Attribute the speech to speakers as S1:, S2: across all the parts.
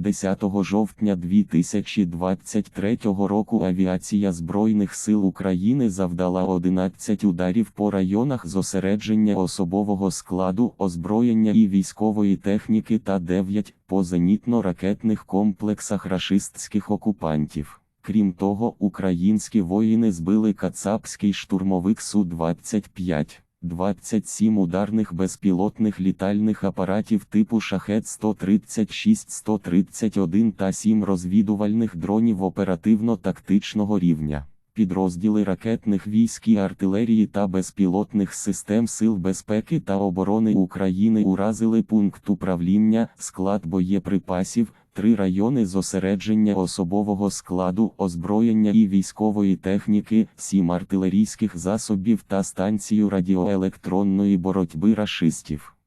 S1: 10 жовтня 2023 року авіація Збройних сил України завдала 11 ударів по районах зосередження особового складу, озброєння і військової техніки та 9 по зенітно-ракетних комплексах рашистських окупантів. Крім того, українські воїни збили кацапський штурмовик Су-25. 27 ударних безпілотних літальних апаратів типу шахет 136 131 та 7 розвідувальних дронів оперативно-тактичного рівня. Підрозділи ракетних військ і артилерії та безпілотних систем Сил безпеки та оборони України уразили пункт управління, склад боєприпасів, три райони зосередження особового складу, озброєння і військової техніки, сім артилерійських засобів та станцію радіоелектронної боротьби рашистів.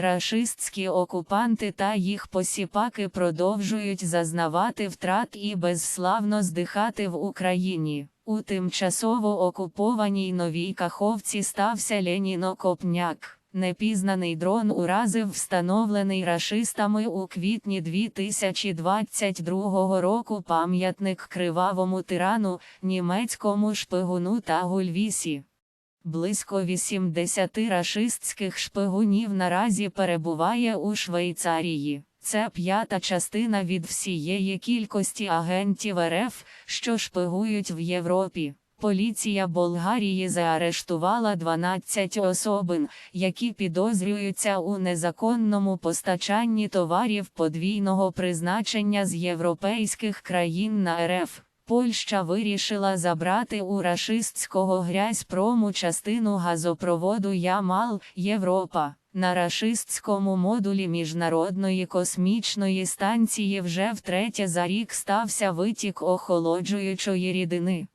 S2: Рашистські окупанти та їх посіпаки продовжують зазнавати втрат і безславно здихати в Україні. У тимчасово окупованій новій Каховці стався Леніно-Копняк. Непізнаний дрон уразив встановлений рашистами у квітні 2022 року пам'ятник кривавому тирану, німецькому шпигуну та гульвісі. Близько 80 рашистських шпигунів наразі перебуває у Швейцарії. Це п'ята частина від всієї кількості агентів РФ, що шпигують в Європі. Поліція Болгарії заарештувала 12 особин, які підозрюються у незаконному постачанні товарів подвійного призначення з європейських країн на РФ. Польща вирішила забрати у рашистського грязьпрому частину газопроводу Ямал Європа. На рашистському модулі Міжнародної космічної станції вже втретє за рік стався витік охолоджуючої рідини.